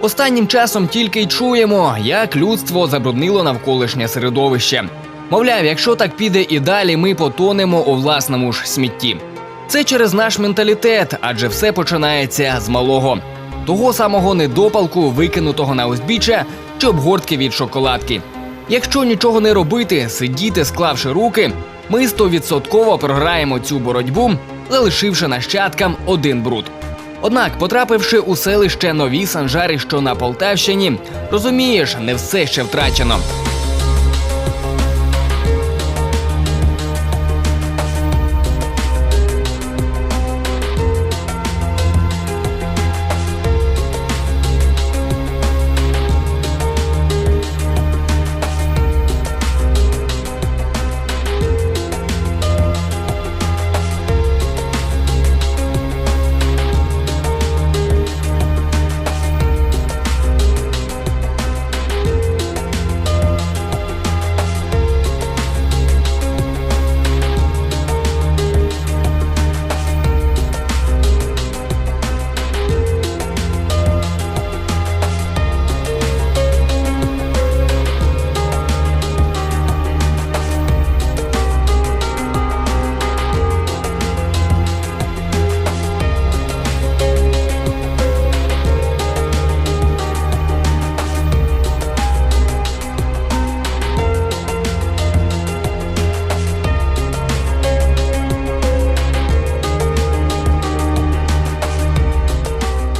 Останнім часом тільки й чуємо, як людство забруднило навколишнє середовище. Мовляв, якщо так піде і далі, ми потонемо у власному ж смітті. Це через наш менталітет, адже все починається з малого. Того самого недопалку, викинутого на узбіччя чи обгортки від шоколадки. Якщо нічого не робити, сидіти, склавши руки, ми стовідсотково програємо цю боротьбу, залишивши нащадкам один бруд. Однак, потрапивши у селище нові санжари, що на Полтавщині, розумієш, не все ще втрачено.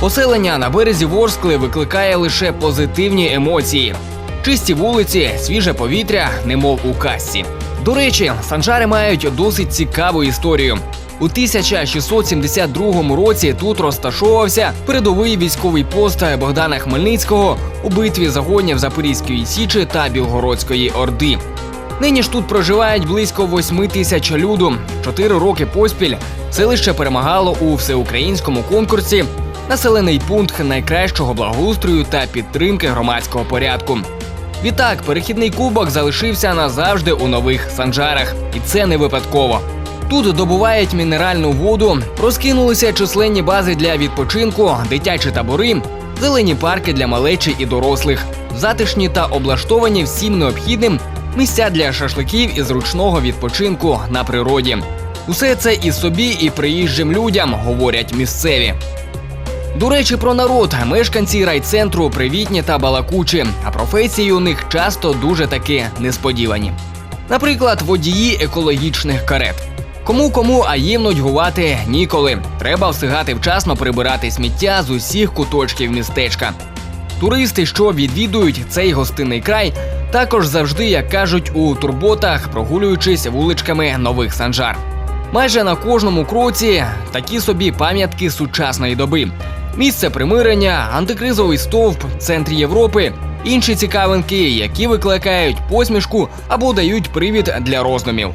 Поселення на березі Ворскли викликає лише позитивні емоції. Чисті вулиці, свіже повітря, немов у касці. До речі, санжари мають досить цікаву історію. У 1672 році тут розташовувався передовий військовий пост Богдана Хмельницького у битві загонів Запорізької Січі та Білгородської Орди. Нині ж тут проживають близько восьми тисяч люду. Чотири роки поспіль селище перемагало у всеукраїнському конкурсі населений пункт найкращого благоустрою та підтримки громадського порядку. Відтак, перехідний кубок залишився назавжди у нових санжарах, і це не випадково. Тут добувають мінеральну воду, розкинулися численні бази для відпочинку, дитячі табори, зелені парки для малечі і дорослих, затишні та облаштовані всім необхідним місця для шашликів і зручного відпочинку на природі. Усе це і собі, і приїжджим людям говорять місцеві. До речі, про народ мешканці райцентру привітні та балакучі, а професії у них часто дуже таки несподівані. Наприклад, водії екологічних карет. Кому кому, а їм нудьгувати ніколи. Треба встигати вчасно прибирати сміття з усіх куточків містечка. Туристи, що відвідують цей гостинний край, також завжди, як кажуть, у турботах, прогулюючись вуличками нових санжар. Майже на кожному кроці такі собі пам'ятки сучасної доби. Місце примирення, антикризовий стовп, центр Європи, інші цікавинки, які викликають посмішку або дають привід для роздумів.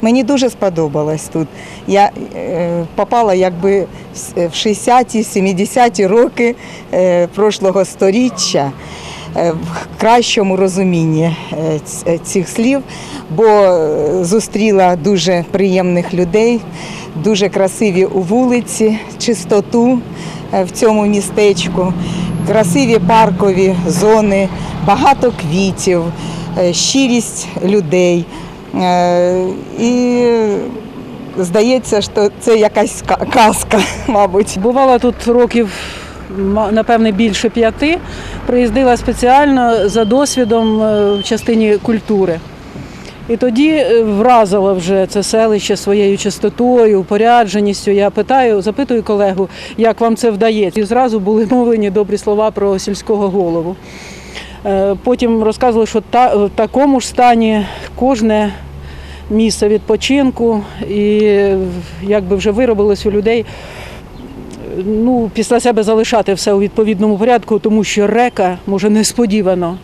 Мені дуже сподобалось тут. Я е, попала якби в с- в 60-ті, 70-ті роки е, прошлого сторіччя е, в кращому розумінні цих слів, бо зустріла дуже приємних людей, дуже красиві вулиці, чистоту е, в цьому містечку, красиві паркові зони, багато квітів, е, щирість людей. Е, І здається, що це якась ка- казка, мабуть. Бувала тут років, напевне, більше п'яти. Приїздила спеціально за досвідом в частині культури. І тоді е, вразило вже це селище своєю чистотою, упорядженістю. Я питаю, запитую колегу, як вам це вдається. І зразу були мовлені добрі слова про сільського голову. Е, Потім розказували, що та, в такому ж стані кожне місце відпочинку, і е, якби вже виробилось у людей ну, після себе залишати все у відповідному порядку, тому що река може несподівано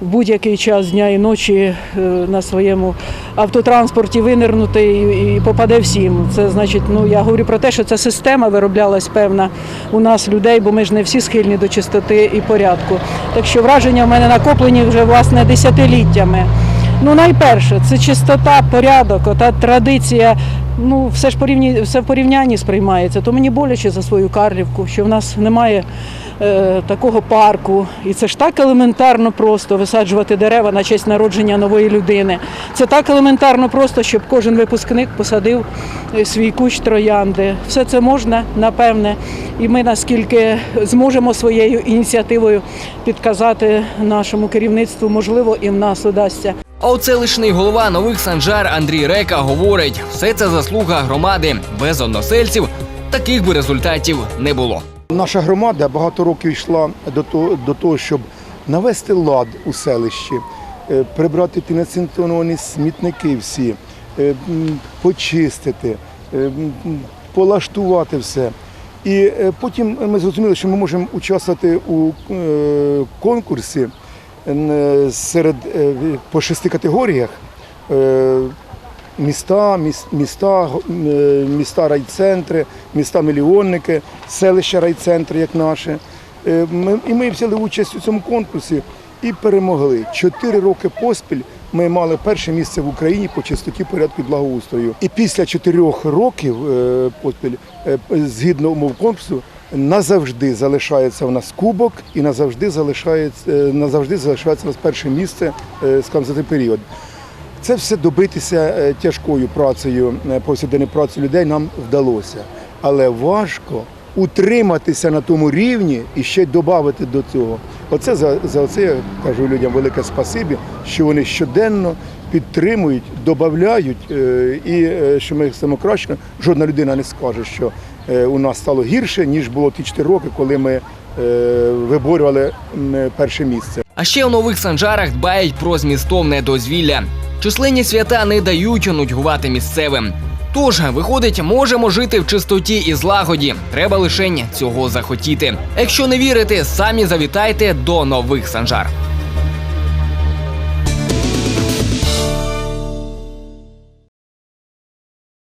в будь-який час дня і ночі е, на своєму автотранспорті винирнути і, і попаде всім. Це значить, ну я говорю про те, що ця система вироблялась певна у нас людей, бо ми ж не всі схильні до чистоти і порядку. Так що враження в мене накоплені вже власне десятиліттями. Ну, найперше, це чистота, порядок, ота традиція. Ну, все ж порівні, все в порівнянні сприймається. То мені боляче за свою Карлівку, що в нас немає е, такого парку. І це ж так елементарно просто висаджувати дерева на честь народження нової людини. Це так елементарно просто, щоб кожен випускник посадив е, свій кущ троянди. Все це можна, напевне, і ми наскільки зможемо своєю ініціативою підказати нашому керівництву, можливо, і в нас удасться. А от селищний голова нових санжар Андрій Река говорить, все це заслуга громади. Без односельців таких би результатів не було. Наша громада багато років йшла до того, щоб навести лад у селищі, е, прибрати ті нецентровані смітники всі, е, почистити, е, полаштувати все. І потім ми зрозуміли, що ми можемо участвувати у конкурсі серед е, по шести категоріях. Е, міста, міс- міста, е, міста райцентри, міста мільйонники, селища райцентри, як наше. І ми взяли участь у цьому конкурсі і перемогли. Чотири роки поспіль ми мали перше місце в Україні по чистоті порядку і благоустрою. І після чотирьох років поспіль, згідно умов конкурсу, назавжди залишається в нас кубок і назавжди залишається, е, назавжди залишається у нас перше місце, е, скажімо, за період. Це все добитися е, тяжкою працею, повсякденною працею людей нам вдалося. Але важко утриматися на тому рівні і ще додати до цього. Оце за, за це я кажу людям велике спасибі, що вони щоденно підтримують, додають, і що ми стаємо краще. Жодна людина не скаже, що у нас стало гірше, ніж було ті 4 роки, коли ми е, виборювали перше місце. А ще у нових санжарах дбають про змістовне дозвілля. Численні свята не дають нудьгувати місцевим. Тож, виходить, можемо жити в чистоті і злагоді. Треба лише цього захотіти. Якщо не вірите, самі завітайте до нових санжар.